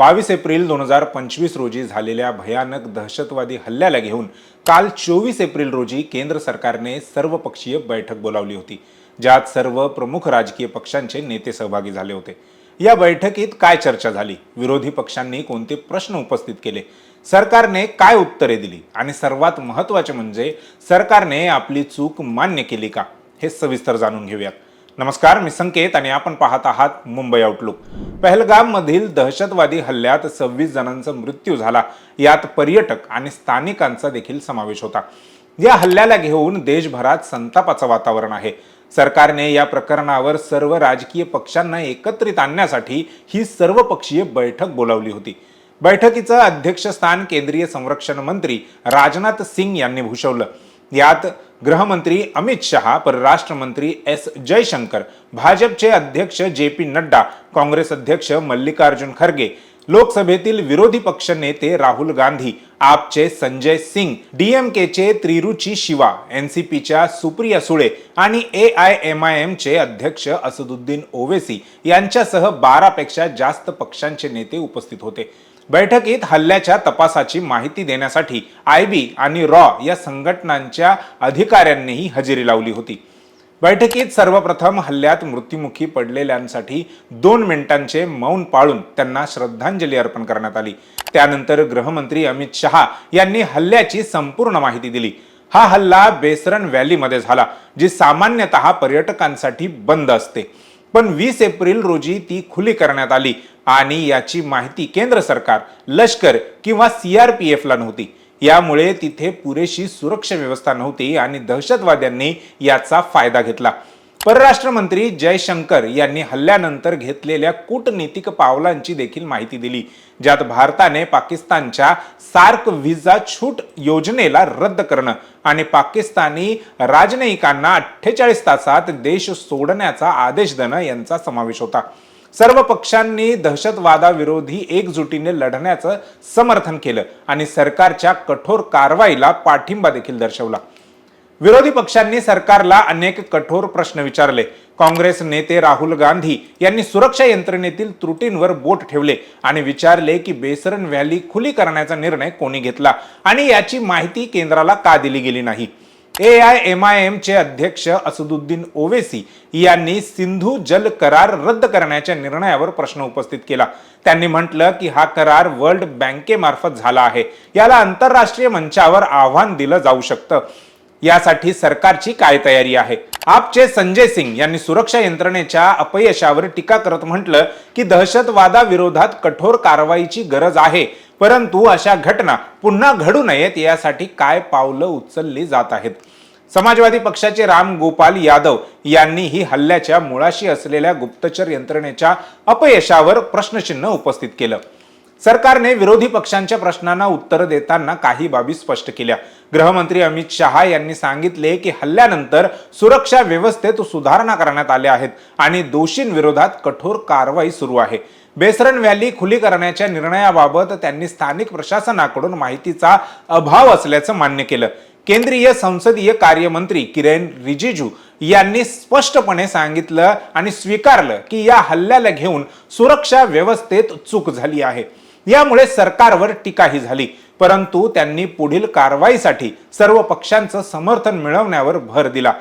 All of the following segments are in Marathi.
बावीस एप्रिल दोन हजार पंचवीस रोजी झालेल्या भयानक दहशतवादी हल्ल्याला घेऊन काल चोवीस एप्रिल रोजी केंद्र सरकारने सर्वपक्षीय बैठक बोलावली होती ज्यात सर्व प्रमुख राजकीय पक्षांचे नेते सहभागी झाले होते. या बैठकीत काय चर्चा झाली? विरोधी पक्षांनी कोणते प्रश्न उपस्थित केले? सरकारने काय उत्तरे दिली? आणि सर्वात महत्त्वाचे म्हणजे सरकारने आपली चूक मान्य केली का? हे सविस्तर जाणून घेऊयात. नमस्कार मी संकेत आणि आपण पाहत आहात मुंबई आउटलुक पहलगाममधील दहशतवादी हल्ल्यात सव्वीस जणांचा मृत्यू झाला. यात पर्यटक आणि स्थानिकांचा देखील समावेश होता. या हल्ल्याला घेऊन देशभरात संतापाचं वातावरण आहे. सरकारने या प्रकरणावर सर्व राजकीय पक्षांना एकत्रित आणण्यासाठी ही सर्वपक्षीय बैठक बोलावली होती. बैठकीचं अध्यक्षस्थान केंद्रीय संरक्षण मंत्री राजनाथ सिंग यांनी भूषवलं. यात गृहमंत्री अमित शहा परराष्ट्र मंत्री एस जयशंकर भाजपचे अध्यक्ष जे पी नड्डा काँग्रेस अध्यक्ष मल्लिकार्जुन खरगे लोकसभेतील विरोधी पक्ष नेते राहुल गांधी आपचे संजय सिंग डीएमकेचे त्रिरुची शिवा एनसीपीच्या सुप्रिया सुळे आणि ए आय एम आय एमचे अध्यक्ष असदुद्दीन ओवेसी यांच्यासह बारापेक्षा जास्त पक्षांचे नेते उपस्थित होते. बैठकीत हल्ल्याच्या तपासाची माहिती देण्यासाठी आय बी आणि रॉ या संघटनांच्या अधिकाऱ्यांनीही हजेरी लावली होती. बैठकीत सर्वप्रथम हल्ल्यात मृत्युमुखी पडलेल्यांसाठी दोन मिनिटांचे मौन पाळून त्यांना श्रद्धांजली अर्पण करण्यात आली. त्यानंतर गृहमंत्री अमित शहा यांनी हल्ल्याची संपूर्ण माहिती दिली. हा हल्ला बेसरन व्हॅलीमध्ये झाला जी सामान्यतः पर्यटकांसाठी बंद असते. पण वीस एप्रिल रोजी ती खुली करण्यात आली आणि याची माहिती केंद्र सरकार लष्कर किंवा सीआरपीएफला नव्हती. यामुळे तिथे पुरेशी सुरक्षा व्यवस्था नव्हती आणि दहशतवाद्यांनी याचा फायदा घेतला. परराष्ट्र मंत्री जयशंकर यांनी हल्ल्यानंतर घेतलेल्या कूटनीतिक पावलांची देखील माहिती दिली ज्यात भारताने पाकिस्तानच्या सार्क व्हिसा छूट योजनेला रद्द करणं आणि पाकिस्तानी राजनयिकांना अठ्ठेचाळीस तासात देश सोडण्याचा आदेश देणं यांचा समावेश होता. सर्व पक्षांनी दहशतवादाविरोधी एकजुटीने लढण्याचं समर्थन केलं आणि सरकारच्या कठोर कारवाईला पाठिंबा देखील दर्शवला. विरोधी पक्षांनी सरकारला अनेक कठोर प्रश्न विचारले. काँग्रेस नेते राहुल गांधी यांनी सुरक्षा यंत्रणेतील त्रुटींवर बोट ठेवले आणि विचारले की बेसरन व्हॅली खुली करण्याचा निर्णय कोणी घेतला आणि याची माहिती केंद्राला का दिली गेली नाही? A I M I M चे अध्यक्ष असदुद्दीन ओवेसी यांनी सिंधू जल करार रद्द करण्याच्या निर्णयावर प्रश्न उपस्थित केला. त्यांनी म्हटलं की हा करार वर्ल्ड बँकेमार्फत झाला आहे. याला आंतरराष्ट्रीय मंचावर आव्हान दिलं जाऊ शकतं. यासाठी सरकारची काय तयारी आहे? आपचे संजय सिंग यांनी सुरक्षा यंत्रणेच्या अपयशावर टीका करत म्हटलं की दहशतवादाविरोधात कठोर कारवाईची गरज आहे. परंतु अशा घटना पुन्हा घडू नयेत यासाठी काय पावलं उचलली जात आहेत? समाजवादी पक्षाचे राम गोपाल यादव यांनी ही हल्ल्याच्या मुळाशी असलेल्या गुप्तचर यंत्रणेच्या अपयशावर प्रश्नचिन्ह उपस्थित केलं. सरकारने विरोधी पक्षांच्या प्रश्नांना उत्तर देताना काही बाबी स्पष्ट केल्या. गृहमंत्री अमित शहा यांनी सांगितले की हल्ल्यानंतर सुरक्षा व्यवस्थेत सुधारणा करण्यात आल्या आहेत आणि दोषींविरोधात कठोर कारवाई सुरू आहे. बेसरन व्हॅली खुली करण्याच्या निर्णयाबाबत त्यांनी स्थानिक प्रशासनाकडून माहितीचा अभाव असल्याचं मान्य केलं. केंद्रीय संसदीय कार्यमंत्री किरेन रिजिजू यांनी स्पष्टपणे सांगितलं आणि स्वीकारलं की या हल्ल्याला घेऊन सुरक्षा व्यवस्थेत चूक झाली आहे. यामुळे सरकारवर टीकाही झाली. परंतु त्यांनी पुढील कारवाईसाठी सर्व पक्षांचं समर्थन मिळवण्यावर भर दिला.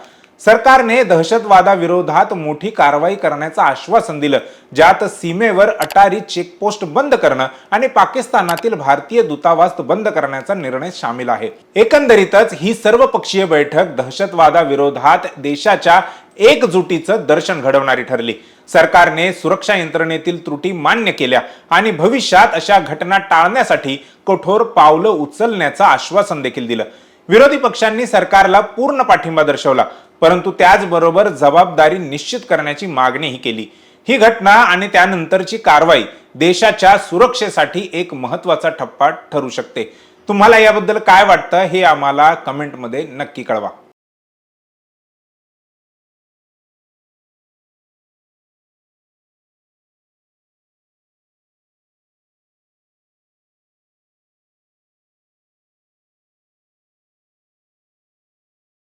सरकारने दहशतवादाविरोधात मोठी कारवाई करण्याचं आश्वासन दिलं ज्यात सीमेवर अटारी चेकपोस्ट बंद करणं आणि पाकिस्तानातील भारतीय दूतावास बंद करण्याचा निर्णय सामील आहे. एकंदरीतच ही सर्वपक्षीय बैठक दहशतवादाविरोधात देशाच्या एकजुटीचं दर्शन घडवणारी ठरली. सरकारने सुरक्षा यंत्रणेतील त्रुटी मान्य केल्या आणि भविष्यात अशा घटना टाळण्यासाठी कठोर पावलं उचलण्याचं आश्वासन देखील दिलं. विरोधी पक्षांनी सरकारला पूर्ण पाठिंबा दर्शवला परंतु त्याचबरोबर जबाबदारी निश्चित करण्याची मागणीही केली. ही घटना आणि त्यानंतरची कारवाई देशाच्या सुरक्षेसाठी एक महत्त्वाचा ठप्पा ठरू शकते. तुम्हाला याबद्दल काय वाटतं हे आम्हाला कमेंटमध्ये नक्की कळवा.